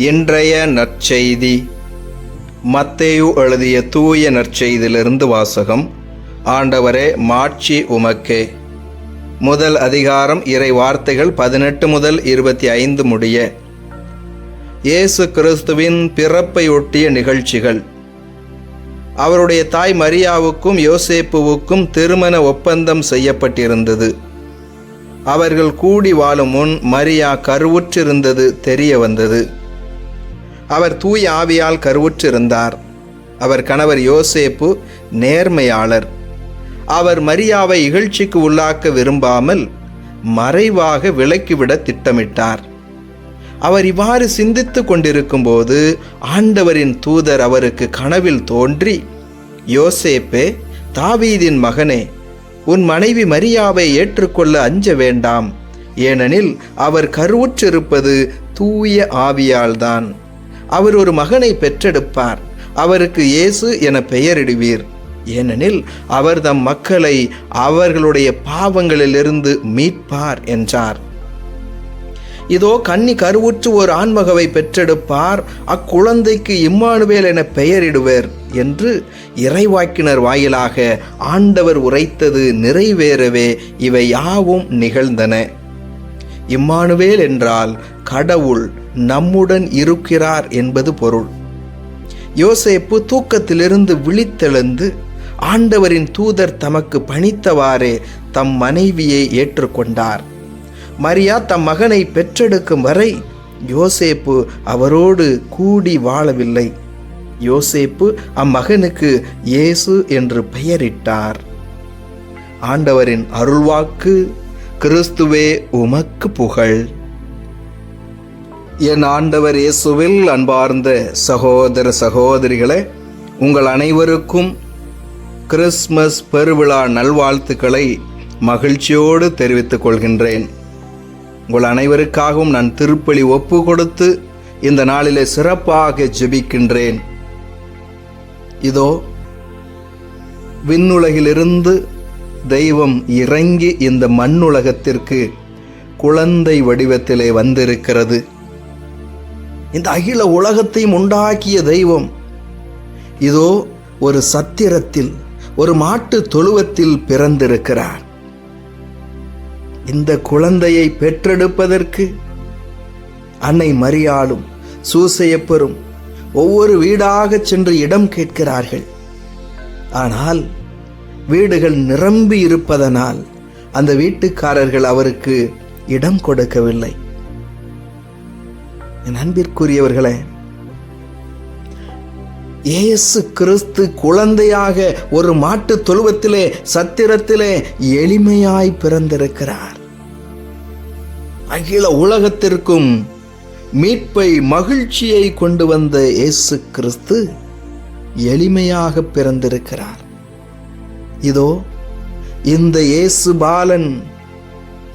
இன்றைய நற்செய்தி. மத்தேயு எழுதிய தூய நற்செய்தியிலிருந்து வாசகம். ஆண்டவரே மாட்சி உமக்கே. முதல் அதிகாரம் இறை வார்த்தைகள் பதினெட்டு முதல் இருபத்தி ஐந்து முடிய. இயேசு கிறிஸ்துவின் பிறப்பை ஒட்டிய நிகழ்ச்சிகள். அவருடைய தாய் மரியாவுக்கும் யோசேப்புவுக்கும் திருமண ஒப்பந்தம் செய்யப்பட்டிருந்தது. அவர்கள் கூடி வாழும் முன் மரியா கருவுற்றிருந்தது தெரிய வந்தது. அவர் தூய ஆவியால் கருவுற்றிருந்தார். அவர் கணவர் யோசேப்பு நேர்மையாளர். அவர் மரியாவை இகழ்ச்சிக்கு உள்ளாக்க விரும்பாமல் மறைவாக விலக்கிவிட திட்டமிட்டார். அவர் இவ்வாறு சிந்தித்து கொண்டிருக்கும்போது ஆண்டவரின் தூதர் அவருக்கு கனவில் தோன்றி யோசேப்பே தாவீதின் மகனே உன் மனைவி மரியாவை ஏற்றுக்கொள்ள அஞ்ச வேண்டாம். ஏனெனில் அவர் கருவுற்றிருப்பது தூய ஆவியால்தான் அவர் ஒரு மகனை பெற்றெடுப்பார். அவருக்கு இயேசு என பெயரிடுவீர். ஏனெனில் அவர் தம் மக்களை அவர்களுடைய பாவங்களிலிருந்து மீட்பார் என்றார். இதோ கன்னி கருவுற்று ஒரு ஆண்மகவை பெற்றெடுப்பார். அக்குழந்தைக்கு இம்மானுவேல் என பெயரிடுவர் என்று இறைவாக்கினர் வாயிலாக ஆண்டவர் உரைத்தது நிறைவேறவே இவை யாவும் நிகழ்ந்தன. இம்மானுவேல் என்றால் கடவுள் நம்முடன் இருக்கிறார் என்பது பொருள். யோசேப்பு தூக்கத்திலிருந்து விழித்தெழுந்து ஆண்டவரின் தூதர் தமக்கு பணித்தவாறே தம் மனைவியை ஏற்றுக்கொண்டார். மரியா தம் மகனை பெற்றெடுக்கும் வரை யோசேப்பு அவரோடு கூடி வாழவில்லை. யோசேப்பு அம்மகனுக்கு இயேசு என்று பெயரிட்டார். ஆண்டவரின் அருள்வாக்கு கிறிஸ்துவே உமக்கு புகழ். என் ஆண்டவர் இயேசுவில் அன்பார்ந்த சகோதர சகோதரிகளே உங்கள் அனைவருக்கும் கிறிஸ்மஸ் பெருவிழா நல்வாழ்த்துக்களை மகிழ்ச்சியோடு தெரிவித்துக் கொள்கின்றேன். உங்கள் அனைவருக்காகவும் நான் திருப்பலி ஒப்பு கொடுத்து இந்த நாளிலே சிறப்பாக ஜெபிக்கின்றேன். இதோ விண்ணுலகிலிருந்து தெய்வம் இறங்கி இந்த மண்ணுலகத்திற்கு குழந்தை வடிவத்திலே வந்திருக்கிறது. இந்த அகில உலகத்தையும் உண்டாக்கிய தெய்வம். இதோ ஒரு சத்திரத்தில் ஒரு மாட்டு தொழுவத்தில் பிறந்திருக்கிறார். இந்த குழந்தையை பெற்றெடுப்பதற்கு அன்னை மரியாளும் சூசையப்பரும் ஒவ்வொரு வீடாக சென்று இடம் கேட்கிறார்கள். ஆனால் வீடுகள் நிரம்பி இருப்பதனால் அந்த வீட்டுக்காரர்கள் அவருக்கு இடம் கொடுக்கவில்லை. என் அன்பிற்குரியவர்களே இயேசு கிறிஸ்து குழந்தையாக ஒரு மாட்டு தொழுவத்திலே சத்திரத்திலே எளிமையாய் பிறந்திருக்கிறார். அகில உலகத்திற்கும் மீட்பை மகிழ்ச்சியை கொண்டு வந்த இயேசு கிறிஸ்து எளிமையாக பிறந்திருக்கிறார். இதோ இந்த இயேசு பாலன்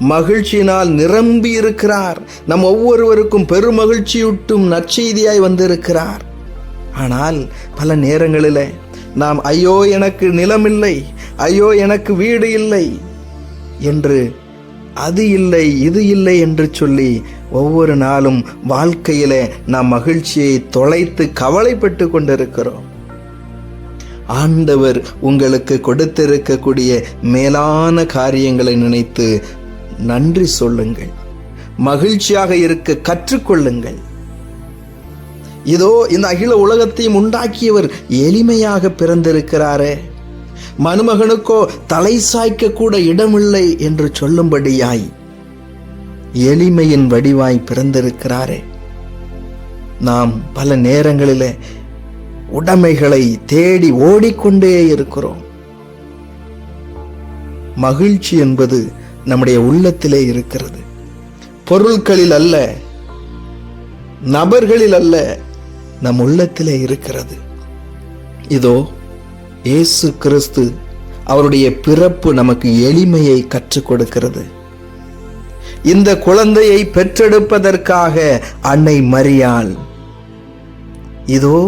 மகிழ்ச்சியினால் நிரம்பி இருக்கிறார் நம் ஒவ்வொருவருக்கும் பெருமகிழ்ச்சியூட்டும் நற்செய்தியாய் வந்திருக்கிறார். ஆனால் பல நேரங்களில் நாம் ஐயோ எனக்கு நிலமில்லை. ஐயோ எனக்கு வீடு இல்லை. என்று அது இல்லை இது இல்லை என்று சொல்லி ஒவ்வொரு நாளும் வாழ்க்கையில நாம் மகிழ்ச்சியை தொலைத்து கவலைப்பட்டு கொண்டிருக்கிறோம். ஆண்டவர் உங்களுக்கு கொடுத்திருக்கக்கூடிய மேலான காரியங்களை நினைத்து நன்றி சொல்லுங்கள். மகிழ்ச்சியாக இருக்க கற்றுக்கொள்ளுங்கள். இதோ இந்த அகில உலகத்தையும் உண்டாக்கியவர் எளிமையாக பிறந்திருக்கிறாரே. மருமகனுக்கோ தலை சாய்க்க கூட இடமில்லை என்று சொல்லும்படியாய் எளிமையின் வடிவாய் பிறந்திருக்கிறாரே. நாம் பல நேரங்களில் உடைமைகளை தேடி ஓடிக்கொண்டே இருக்கிறோம். மகிழ்ச்சி என்பது நம்முடைய உள்ளத்திலே இருக்கிறது. பொருட்களில் அல்ல நபர்களில் அல்ல நம் உள்ளத்திலே இருக்கிறது. இதோ இயேசு கிறிஸ்து அவருடைய பிறப்பு நமக்கு எளிமையை கற்றுக் கொடுக்கிறது. இந்த குழந்தையை பெற்றெடுப்பதற்காக அன்னை மரியாள் இதோ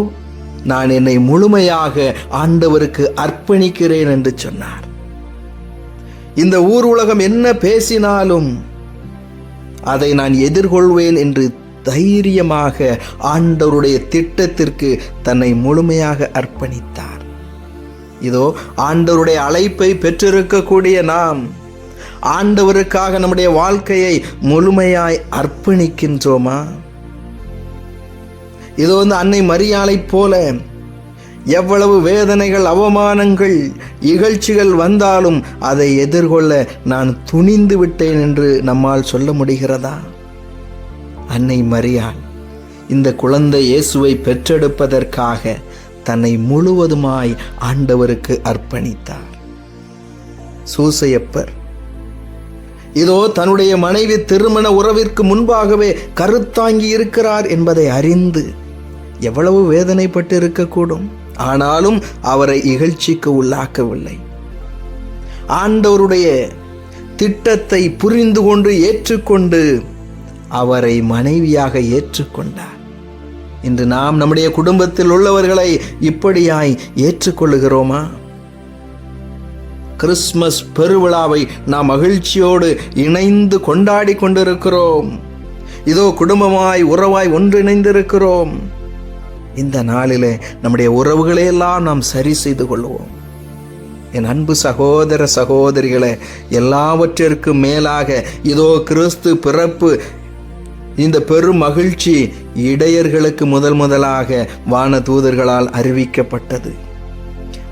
நான் என்னை முழுமையாக ஆண்டவருக்கு அர்ப்பணிக்கிறேன் என்று சொன்னார். இந்த ஊர் உலகம் என்ன பேசினாலும் அதை நான் எதிர்கொள்வேன் என்று தைரியமாக ஆண்டவருடைய திட்டத்திற்கு தன்னை முழுமையாக அர்ப்பணித்தார். இதோ ஆண்டவருடைய அழைப்பை பெற்றிருக்கக்கூடிய நாம் ஆண்டவருக்காக நம்முடைய வாழ்க்கையை முழுமையாய் அர்ப்பணிக்கின்றோமா? இதோ வந்து அன்னை மரியாளைப் போல எவ்வளவு வேதனைகள் அவமானங்கள் இகழ்ச்சிகள் வந்தாலும் அதை எதிர்கொள்ள நான் துணிந்து விட்டேன் என்று நம்மால் சொல்ல முடிகிறதா? அன்னை மரியாள் இந்த குழந்தை இயேசுவை பெற்றெடுப்பதற்காக தன்னை முழுவதுமாய் ஆண்டவருக்கு அர்ப்பணித்தார். சூசையப்பர் இதோ தன்னுடைய மனைவி திருமண உறவிற்கு முன்பாகவே கருத்தாங்கி இருக்கிறார் என்பதை அறிந்து எவ்வளவு வேதனைப்பட்டு இருக்கக்கூடும் ஆனாலும் அவரை இகழ்ச்சிக்கு உள்ளாக்கவில்லை. ஆண்டவருடைய திட்டத்தை புரிந்து கொண்டு ஏற்றுக்கொண்டு அவரை மனைவியாக ஏற்றுக்கொண்டார். இன்று நாம் நம்முடைய குடும்பத்தில் உள்ளவர்களை இப்படியாய் ஏற்றுக்கொள்ளுகிறோமா? கிறிஸ்மஸ் பெருவிழாவை நாம் மகிழ்ச்சியோடு இணைந்து கொண்டாடி கொண்டிருக்கிறோம். இதோ குடும்பமாய் உறவாய் ஒன்றிணைந்திருக்கிறோம். இந்த நாளிலே நம்முடைய உறவுகளையெல்லாம் நாம் சரி செய்து கொள்வோம். என் அன்பு சகோதர சகோதரிகளை எல்லாவற்றிற்கும் மேலாக இதோ கிறிஸ்து பிறப்பு இந்த பெரும் மகிழ்ச்சி இடையர்களுக்கு முதல் முதலாக வான தூதர்களால் அறிவிக்கப்பட்டது.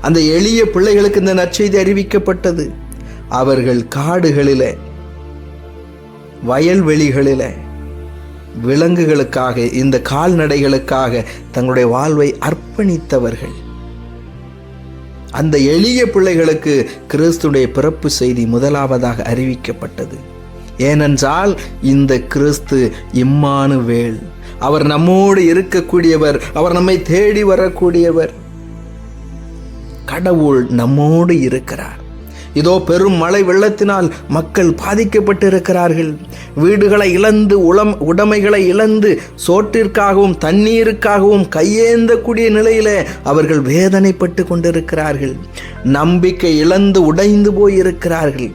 அந்த எளிய பிள்ளைகளுக்கு இந்த நற்செய்தி அறிவிக்கப்பட்டது. அவர்கள் காடுகளில வயல்வெளிகளிலே விலங்குகளுக்காக இந்த கால்நடைகளுக்காக தங்களுடைய வாழ்வை அர்ப்பணித்தவர்கள். அந்த எளிய பிள்ளைகளுக்கு கிறிஸ்துடைய பிறப்பு செய்தி முதலாவதாக அறிவிக்கப்பட்டது. ஏனென்றால் இந்த கிறிஸ்து இம்மானு வேல் அவர் நம்மோடு இருக்கக்கூடியவர் அவர் நம்மை தேடி வரக்கூடியவர். கடவுள் நம்மோடு இருக்கிறார். இதோ பெரும் மழை வெள்ளத்தினால் மக்கள் பாதிக்கப்பட்டிருக்கிறார்கள். வீடுகளை இழந்து உளம் உடைமைகளை இழந்து சோற்றிற்காகவும் தண்ணீருக்காகவும் கையேந்தக்கூடிய நிலையில அவர்கள் வேதனைப்பட்டு கொண்டிருக்கிறார்கள். நம்பிக்கை இழந்து உடைந்து போயிருக்கிறார்கள்.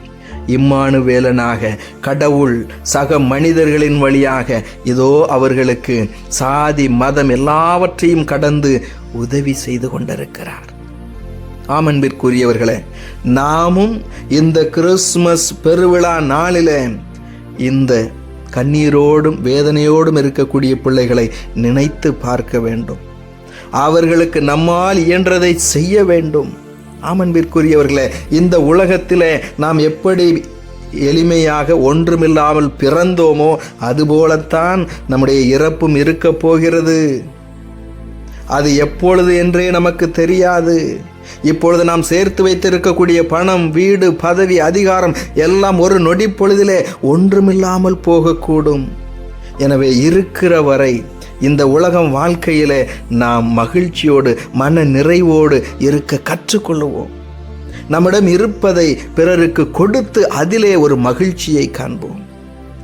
இம்மானுவேலனாக கடவுள் சக மனிதர்களின் வழியாக இதோ அவர்களுக்கு சாதி மதம் எல்லாவற்றையும் கடந்து உதவி செய்து கொண்டிருக்கிறார். ஆமன்பிற்குரியவர்களே நாமும் இந்த கிறிஸ்மஸ் பெருவிழா நாளில் இந்த கண்ணீரோடும் வேதனையோடும் இருக்கக்கூடிய பிள்ளைகளை நினைத்து பார்க்க வேண்டும். அவர்களுக்கு நம்மால் இயன்றதை செய்ய வேண்டும். ஆமன்பிற்குரியவர்களே இந்த உலகத்தில் நாம் எப்படி எளிமையாக ஒன்றுமில்லாமல் பிறந்தோமோ அதுபோலத்தான் நம்முடைய இறப்பும் இருக்கப் போகிறது. அது எப்பொழுது என்றே நமக்கு தெரியாது. இப்பொழுது நாம் சேர்த்து வைத்திருக்கக்கூடிய பணம் வீடு பதவி அதிகாரம் எல்லாம் ஒரு நொடி பொழுதிலே ஒன்றுமில்லாமல் போகக்கூடும். எனவே இருக்கிற வரை இந்த உலகம் வாழ்க்கையிலே நாம் மகிழ்ச்சியோடு மன நிறைவோடு இருக்க கற்றுக்கொள்ளுவோம். நம்மிடம் இருப்பதை பிறருக்கு கொடுத்து அதிலே ஒரு மகிழ்ச்சியை காண்போம்.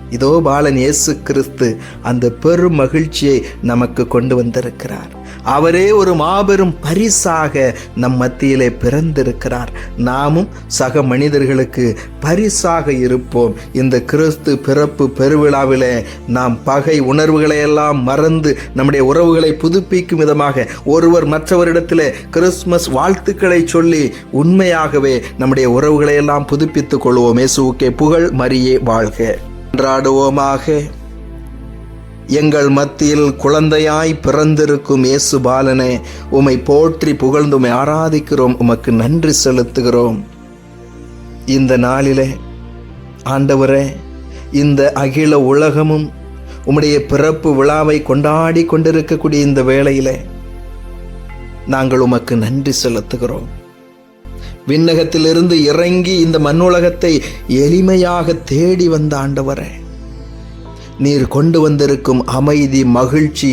இதோ பாலன் இயேசு கிறிஸ்து அந்த பெரும் மகிழ்ச்சியை நமக்கு கொண்டு வந்திருக்கிறார். அவரே ஒரு மாபெரும் பரிசாக நம் மத்தியிலே பிறந்திருக்கிறார். நாமும் சக மனிதர்களுக்கு பரிசாக இருப்போம். இந்த கிறிஸ்து பிறப்பு பெருவிழாவிலே நாம் பகை உணர்வுகளை எல்லாம் மறந்து நம்முடைய உறவுகளை புதுப்பிக்கும் விதமாக ஒருவர் மற்றவரிடத்தில் கிறிஸ்மஸ் வாழ்த்துக்களை சொல்லி உண்மையாகவே நம்முடைய உறவுகளை எல்லாம் புதுப்பித்துக் கொள்வோம். இயேசுக்கே புகழ் மரியே வாழ்க. அன்றாடுவோமாக எங்கள் மத்தியில் குழந்தையாய் பிறந்திருக்கும் இயேசு பாலனே உமை போற்றி புகழ்ந்து உமை ஆராதிக்கிறோம் உமக்கு நன்றி செலுத்துகிறோம். இந்த நாளிலே ஆண்டவரே இந்த அகில உலகமும் உம்முடைய பிறப்பு விழாவை கொண்டாடி கொண்டிருக்கக்கூடிய இந்த வேளையிலே நாங்கள் உமக்கு நன்றி செலுத்துகிறோம். விண்ணகத்திலிருந்து இறங்கி இந்த மண்ணுலகத்தை எளிமையாக தேடி வந்த ஆண்டவரே நீர் கொண்டு வந்திருக்கும் அமைதி மகிழ்ச்சி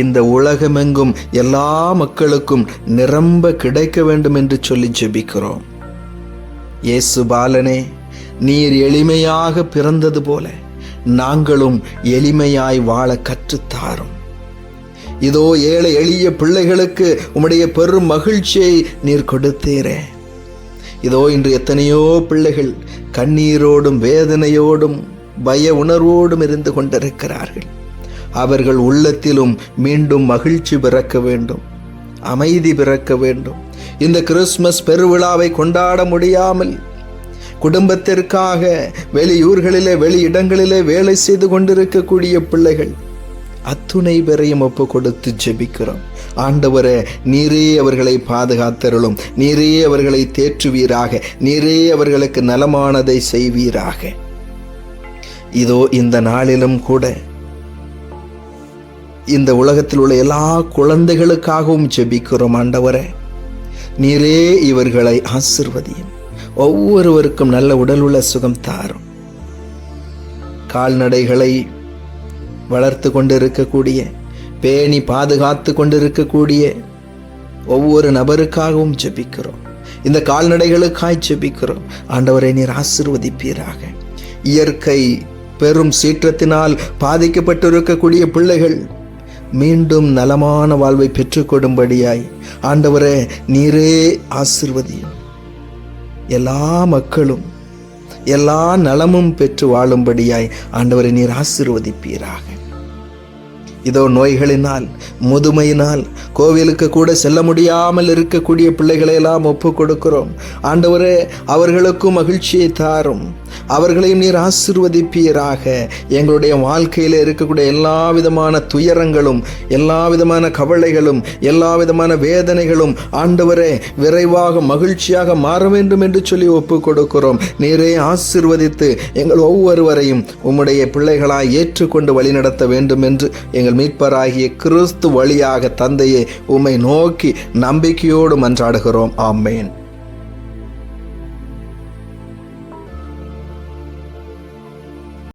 இந்த உலகமெங்கும் எல்லா மக்களுக்கும் நிரம்ப கிடைக்க வேண்டும் என்று சொல்லி ஜெபிக்கிறோம். இயேசு பாலனே நீர் எளிமையாக பிறந்தது போல நாங்களும் எளிமையாய் வாழ கற்றுத்தாரும். இதோ ஏழை எளிய பிள்ளைகளுக்கு உம்முடைய பெரும் மகிழ்ச்சியை நீர் கொடுத்தீரே. இதோ இன்று எத்தனையோ பிள்ளைகள் கண்ணீரோடும் வேதனையோடும் பய உணர்வோடும் இருந்து கொண்டிருக்கிறார்கள். அவர்கள் உள்ளத்திலும் மீண்டும் மகிழ்ச்சி பிறக்க வேண்டும். அமைதி பிறக்க வேண்டும். இந்த கிறிஸ்மஸ் பெருவிழாவை கொண்டாட முடியாமல் குடும்பத்திற்காக வெளியூர்களிலே வெளி இடங்களிலே வேலை செய்து கொண்டிருக்கக்கூடிய பிள்ளைகள் அத்துணை பேரையும் ஒப்பு கொடுத்து ஜெபிக்கிறோம். ஆண்டவரே நீரே அவர்களை பாதுகாத்தருளும். நீரே அவர்களை தேற்றுவீராக. நீரே அவர்களுக்கு நலமானதை செய்வீராக. இதோ இந்த நாளிலும் கூட இந்த உலகத்தில் உள்ள எல்லா குழந்தைகளுக்காகவும் ஜெபிக்கிறோம் ஆண்டவரே. நீரே இவர்களை ஆசிர்வதியும். ஒவ்வொருவருக்கும் நல்ல உடல் உள்ள சுகம் தாரும். கால்நடைகளை வளர்த்து கொண்டிருக்கக்கூடிய பேணி பாதுகாத்து கொண்டிருக்கக்கூடிய ஒவ்வொரு நபருக்காகவும் ஜெபிக்கிறோம். இந்த கால்நடைகளுக்காய் ஜெபிக்கிறோம். ஆண்டவரை நீர் ஆசிர்வதிப்பீராக. இயற்கை பெரும் சீற்றத்தினால் பாதிக்கப்பட்டிருக்கக்கூடிய பிள்ளைகள் மீண்டும் நலமான வாழ்வை பெற்றுக்கொடும்படியாய் ஆண்டவரே நீரே ஆசிர்வதியும். எல்லா மக்களும் எல்லா நலமும் பெற்று வாழும்படியாய் ஆண்டவரை நீர் ஆசிர்வதிப்பீராக. இதோ நோய்களினால் முதுமையினால் கோவிலுக்கு கூட செல்ல முடியாமல் இருக்கக்கூடிய பிள்ளைகளையெல்லாம் ஒப்பு கொடுக்கிறோம். ஆண்டவரே அவர்களுக்கும் மகிழ்ச்சியை தாரும். அவர்களையும் நீர் ஆசிர்வதிப்பீராக. எங்களுடைய வாழ்க்கையில் இருக்கக்கூடிய எல்லா விதமான துயரங்களும் எல்லா விதமான கவலைகளும் எல்லா விதமான வேதனைகளும் ஆண்டவரே விரைவாக மகிழ்ச்சியாக மாற வேண்டும் என்று சொல்லி ஒப்பு கொடுக்கிறோம். நீரே ஆசிர்வதித்து எங்கள் ஒவ்வொருவரையும் உம்முடைய பிள்ளைகளாய் ஏற்றுக்கொண்டு வழிநடத்த வேண்டும் என்று எங்கள் மீட்பராகிய கிறிஸ்து வழியாக தந்தையே உம்மை நோக்கி நம்பிக்கையோடு மன்றாடுகிறோம் ஆமேன்.